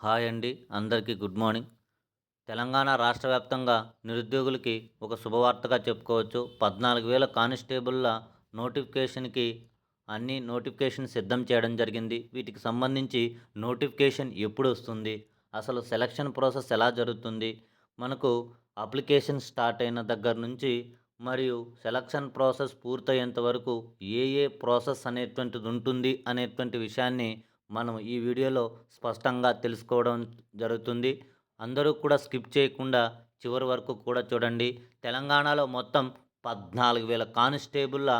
Hi అండి అందరికీ good morning. Telangana రాష్ట్ర వ్యాప్తంగా నిరుద్యోగులకి ఒక శుభవార్తగా చెప్పుకోవచ్చు. పద్నాలుగు వేల కానిస్టేబుల్ల నోటిఫికేషన్కి అన్ని నోటిఫికేషన్ సిద్ధం చేయడం జరిగింది. వీటికి సంబంధించి నోటిఫికేషన్ ఎప్పుడు వస్తుంది? అసలు సెలక్షన్ ప్రాసెస్ ఎలా జరుగుతుంది? మనకు అప్లికేషన్ స్టార్ట్ అయిన దగ్గర నుంచి మరియు సెలక్షన్ ప్రాసెస్ పూర్తయ్యేంత వరకు ఏ ఏ ప్రాసెస్ అనేటువంటిది ఉంటుంది అనేటువంటి విషయాన్ని మనం ఈ వీడియోలో స్పష్టంగా తెలుసుకోవడం జరుగుతుంది. అందరూ కూడా స్కిప్ చేయకుండా చివరి వరకు కూడా చూడండి. తెలంగాణలో మొత్తం పద్నాలుగు వేల కానిస్టేబుల్ల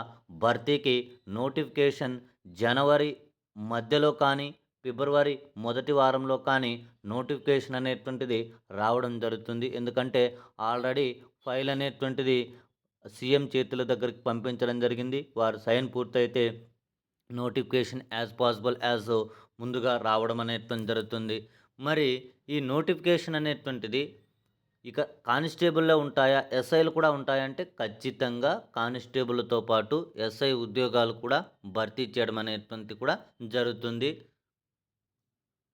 భర్తీకి నోటిఫికేషన్ జనవరి మధ్యలో కానీ ఫిబ్రవరి మొదటి వారంలో కానీ నోటిఫికేషన్ అనేటువంటిది రావడం జరుగుతుంది. ఎందుకంటే ఆల్రెడీ ఫైల్ అనేటువంటిది సీఎం చేతుల దగ్గరికి పంపించడం జరిగింది. వారు సైన్ పూర్తయితే నోటిఫికేషన్ యాజ్ పాసిబుల్ యాజ్ ముందుగా రావడం అనేటువంటి జరుగుతుంది. మరి ఈ నోటిఫికేషన్ అనేటువంటిది ఇక కానిస్టేబుల్లో ఉంటాయా? ఎస్ఐలు కూడా ఉంటాయంటే ఖచ్చితంగా కానిస్టేబుల్తో పాటు ఎస్ఐ ఉద్యోగాలు కూడా భర్తీ చేయడం అనేటువంటి కూడా జరుగుతుంది.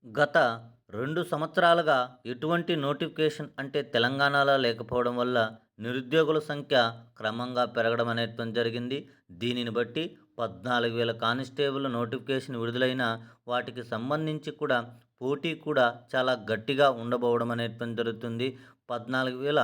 గత రెండు సంవత్సరాలుగా ఎటువంటి నోటిఫికేషన్ అంటే తెలంగాణలో లేకపోవడం వల్ల నిరుద్యోగుల సంఖ్య క్రమంగా పెరగడం అనేటువంటి జరిగింది. దీనిని బట్టి పద్నాలుగు వేల కానిస్టేబుల్ నోటిఫికేషన్ విడుదలైన వాటికి సంబంధించి కూడా పోటీ కూడా చాలా గట్టిగా ఉండబోవడం అనేది జరుగుతుంది. పద్నాలుగు వేల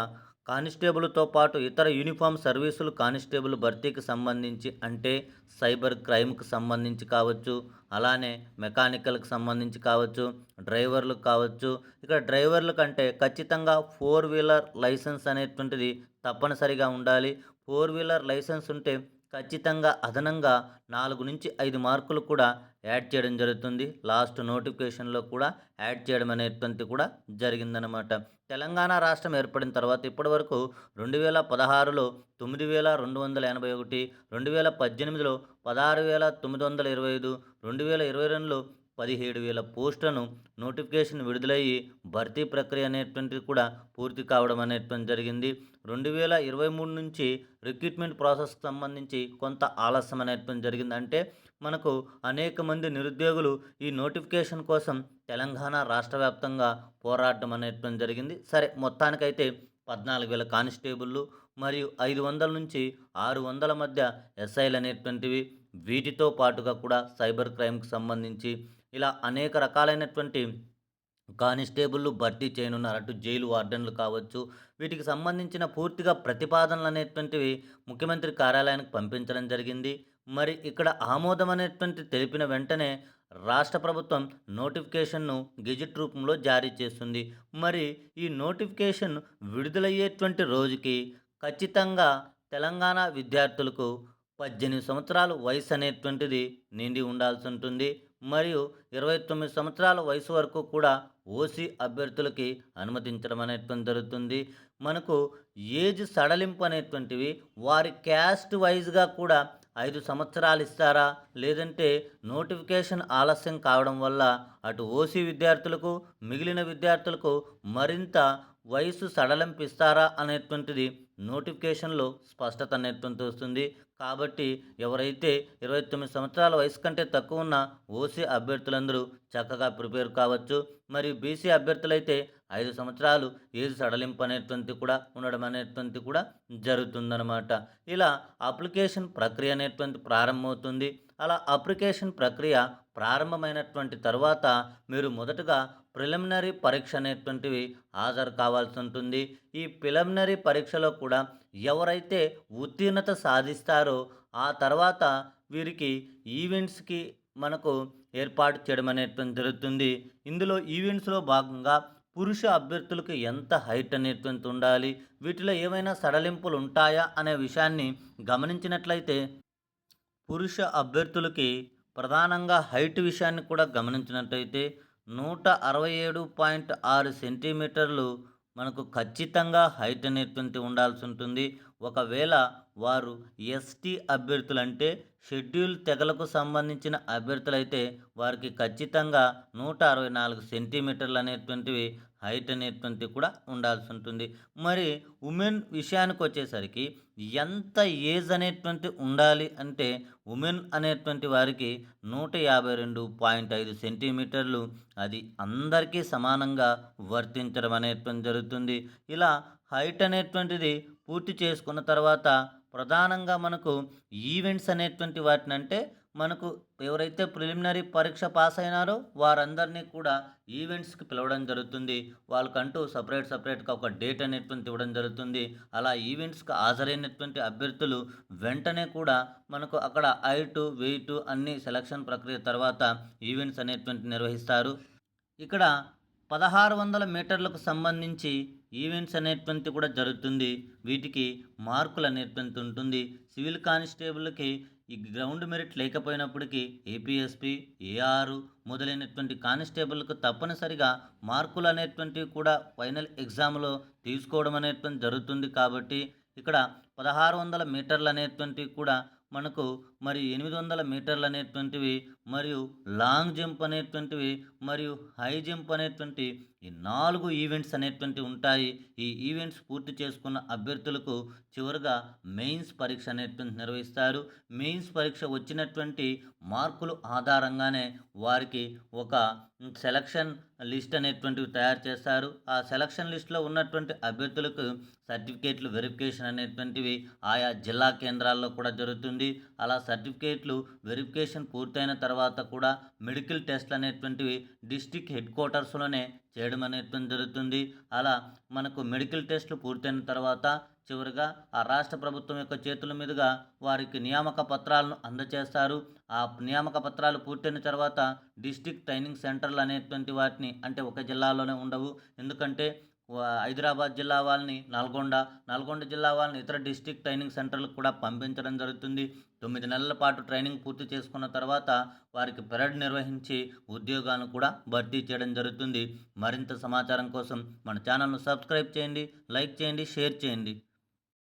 కానిస్టేబుల్తో పాటు ఇతర యూనిఫామ్ సర్వీసులు కానిస్టేబుల్ భర్తీకి సంబంధించి అంటే సైబర్ క్రైమ్కి సంబంధించి కావచ్చు అలానే మెకానికల్కి సంబంధించి కావచ్చు డ్రైవర్లకు కావచ్చు. ఇక్కడ డ్రైవర్ల కంటే ఖచ్చితంగా ఫోర్ వీలర్ లైసెన్స్ అనేటువంటిది తప్పనిసరిగా ఉండాలి. ఫోర్ వీలర్ లైసెన్స్ ఉంటే ఖచ్చితంగా అదనంగా నాలుగు నుంచి ఐదు మార్కులు కూడా యాడ్ చేయడం జరుగుతుంది. లాస్ట్ నోటిఫికేషన్లో కూడా యాడ్ చేయడం అనేటువంటి కూడా జరిగిందనమాట తెలంగాణ రాష్ట్రం ఏర్పడిన తర్వాత ఇప్పటి వరకు రెండు వేల పదహారులో తొమ్మిది వేల రెండు వందల ఎనభై ఒకటి రెండు వేల పద్దెనిమిదిలో పదహారు వేల తొమ్మిది వందల ఇరవై ఐదు రెండు వేల ఇరవై రెండులో పదిహేడు వేల పోస్టులను నోటిఫికేషన్ విడుదలయ్యి భర్తీ ప్రక్రియ అనేటువంటిది కూడా పూర్తి కావడం అనేటువంటి జరిగింది. రెండు వేల ఇరవై మూడు నుంచి రిక్రూట్మెంట్ ప్రాసెస్కి సంబంధించి కొంత ఆలస్యం అనేటువంటి జరిగింది. అంటే మనకు అనేక మంది నిరుద్యోగులు ఈ నోటిఫికేషన్ కోసం తెలంగాణ రాష్ట్ర వ్యాప్తంగా పోరాటం అనేటువంటి జరిగింది. సరే మొత్తానికైతే పద్నాలుగు వేల కానిస్టేబుళ్ళు మరియు ఐదు వందల నుంచి ఆరు వందల మధ్య ఎస్ఐలు అనేటువంటివి వీటితో పాటుగా కూడా సైబర్ క్రైమ్కి సంబంధించి ఇలా అనేక రకాలైనటువంటి కానిస్టేబుల్లు భర్తీ చేయనున్నారంటూ జైలు వార్డెన్లు కావచ్చు వీటికి సంబంధించిన పూర్తిగా ప్రతిపాదనలు అనేటువంటివి ముఖ్యమంత్రి కార్యాలయానికి పంపించడం జరిగింది. మరి ఇక్కడ ఆమోదం అనేటువంటి తెలిపిన వెంటనే రాష్ట్ర ప్రభుత్వం నోటిఫికేషన్ను గెజిట్ రూపంలో జారీ చేస్తుంది. మరి ఈ నోటిఫికేషన్ విడుదలయ్యేటువంటి రోజుకి ఖచ్చితంగా తెలంగాణ విద్యార్థులకు పద్దెనిమిది సంవత్సరాలు వయసు అనేటువంటిది నిండి ఉండాల్సి ఉంటుంది. మరియు ఇరవై తొమ్మిది సంవత్సరాల వయసు వరకు కూడా ఓసీ అభ్యర్థులకి అనుమతించడం అనేటువంటి జరుగుతుంది. మనకు ఏజ్ సడలింపు అనేటువంటివి వారి క్యాస్ట్ వైజ్గా కూడా ఐదు సంవత్సరాలు ఇస్తారా? లేదంటే నోటిఫికేషన్ ఆలస్యం కావడం వల్ల అటు ఓసీ విద్యార్థులకు మిగిలిన విద్యార్థులకు మరింత వయసు సడలింపిస్తారా అనేటువంటిది నోటిఫికేషన్లో స్పష్టత అనేటువంటి వస్తుంది. కాబట్టి ఎవరైతే ఇరవై తొమ్మిది సంవత్సరాల వయసు కంటే తక్కువ ఉన్న ఓసీ అభ్యర్థులందరూ చక్కగా ప్రిపేర్ కావచ్చు. మరియు బీసీ అభ్యర్థులైతే ఐదు సంవత్సరాలు ఏజ్ సడలింపు అనేటువంటి కూడా ఉండడం అనేటువంటి కూడా జరుగుతుందన్నమాట. ఇలా అప్లికేషన్ ప్రక్రియ అనేటువంటి ప్రారంభమవుతుంది. అలా అప్లికేషన్ ప్రక్రియ ప్రారంభమైనటువంటి తర్వాత మీరు మొదటగా ప్రిలిమినరీ పరీక్ష అనేటువంటివి హాజరు కావాల్సి ఉంటుంది. ఈ ప్రిలిమినరీ పరీక్షలో కూడా ఎవరైతే ఉత్తీర్ణత సాధిస్తారో ఆ తర్వాత వీరికి ఈవెంట్స్కి మనకు ఏర్పాటు చేయడం అనేటువంటి జరుగుతుంది. ఇందులో ఈవెంట్స్లో భాగంగా పురుష అభ్యర్థులకు ఎంత హైట్ అనేటువంటి ఉండాలి? వీటిలో ఏమైనా సడలింపులు ఉంటాయా? అనే విషయాన్ని గమనించినట్లయితే పురుష అభ్యర్థులకి ప్రధానంగా హైట్ విషయాన్ని కూడా గమనించినట్టయితే నూట అరవై ఏడు పాయింట్ ఆరు సెంటీమీటర్లు మనకు ఖచ్చితంగా హైట్ అనేటువంటి ఉండాల్సి ఉంటుంది. ఒకవేళ వారు ఎస్టీ అభ్యర్థులంటే షెడ్యూల్ తెగలకు సంబంధించిన అభ్యర్థులైతే వారికి ఖచ్చితంగా నూట అరవై నాలుగు సెంటీమీటర్లు అనేటువంటివి హైట్ అనేటువంటివి కూడా ఉండాల్సి ఉంటుంది. మరి ఉమెన్ విషయానికి వచ్చేసరికి ఎంత ఏజ్ అనేటువంటి ఉండాలి అంటే ఉమెన్ అనేటువంటి వారికి నూట యాభై రెండు పాయింట్ ఐదు సెంటీమీటర్లు అది అందరికీ సమానంగా వర్తించడం అనేటువంటి జరుగుతుంది. ఇలా హైట్ అనేటువంటిది పూర్తి చేసుకున్న తర్వాత ప్రధానంగా మనకు ఈవెంట్స్ అనేటువంటి వాటిని అంటే మనకు ఎవరైతే ప్రిలిమినరీ పరీక్ష పాస్ అయినారో వారందరినీ కూడా ఈవెంట్స్కి పిలవడం జరుగుతుంది. వాళ్ళకంటూ సపరేట్ సపరేట్గా ఒక డేట్ అనేటువంటి ఇవ్వడం జరుగుతుంది. అలా ఈవెంట్స్కి హాజరైనటువంటి అభ్యర్థులు వెంటనే కూడా మనకు అక్కడ హైటు వెయిట్ అన్ని సెలక్షన్ ప్రక్రియ తర్వాత ఈవెంట్స్ అనేటువంటి నిర్వహిస్తారు. ఇక్కడ పదహారు వందల మీటర్లకు సంబంధించి ఈవెంట్స్ అనేటువంటి కూడా జరుగుతుంది. వీటికి మార్కులు అనేటువంటి ఉంటుంది. సివిల్ కానిస్టేబుల్కి ఈ గ్రౌండ్ మెరిట్ లేకపోయినప్పటికీ ఏపీఎస్పి ఏఆర్ మొదలైనటువంటి కానిస్టేబుల్కు తప్పనిసరిగా మార్కులు అనేటువంటివి కూడా ఫైనల్ ఎగ్జామ్లో తీసుకోవడం అనేటువంటి జరుగుతుంది కాబట్టి ఇక్కడ పదహారు వందల మీటర్లు అనేటువంటివి కూడా మనకు మరి ఎనిమిది వందల మీటర్లు అనేటువంటివి మరియు లాంగ్ జంప్ అనేటువంటివి మరియు హై జంప్ అనేటువంటి ఈ నాలుగు ఈవెంట్స్ అనేటువంటి ఉంటాయి. ఈ ఈవెంట్స్ పూర్తి చేసుకున్న అభ్యర్థులకు చివరిగా మెయిన్స్ పరీక్ష అనేటువంటి నిర్వహిస్తారు. మెయిన్స్ పరీక్ష వచ్చినటువంటి మార్కులు ఆధారంగానే వారికి ఒక సెలక్షన్ లిస్ట్ అనేటువంటివి తయారు చేస్తారు. ఆ సెలక్షన్ లిస్ట్లో ఉన్నటువంటి అభ్యర్థులకు సర్టిఫికేట్లు వెరిఫికేషన్ అనేటువంటివి ఆయా జిల్లా కేంద్రాల్లో కూడా జరుగుతుంది. అలా సర్టిఫికేట్లు వెరిఫికేషన్ పూర్తయిన తర్వాత కూడా మెడికల్ టెస్ట్లు అనేటువంటివి డిస్టిక్ హెడ్ క్వార్టర్స్లోనే చేయడం అనేటువంటి జరుగుతుంది. అలా మనకు మెడికల్ టెస్ట్లు పూర్తయిన తర్వాత చివరిగా ఆ రాష్ట్ర ప్రభుత్వం యొక్క చేతుల మీదుగా వారికి నియామక పత్రాలను అందజేస్తారు ఆ నియామక పత్రాలు పూర్తయిన తర్వాత డిస్టిక్ ట్రైనింగ్ సెంటర్లు అనేటువంటి వాటిని అంటే ఒక జిల్లాలోనే ఉండవు. ఎందుకంటే హైదరాబాద్ జిల్లా వాళ్ళని నల్గొండ నల్గొండ జిల్లా వాళ్ళని ఇతర డిస్టిక్ ట్రైనింగ్ సెంటర్లకు కూడా పంపించడం జరుగుతుంది. తొమ్మిది నెలల పాటు ట్రైనింగ్ పూర్తి చేసుకున్న తర్వాత వారికి పెరడ్ నిర్వహించి ఉద్యోగాలను కూడా భర్తీ చేయడం జరుగుతుంది. మరింత సమాచారం కోసం మన ఛానల్ను సబ్స్క్రైబ్ చేయండి లైక్ చేయండి షేర్ చేయండి.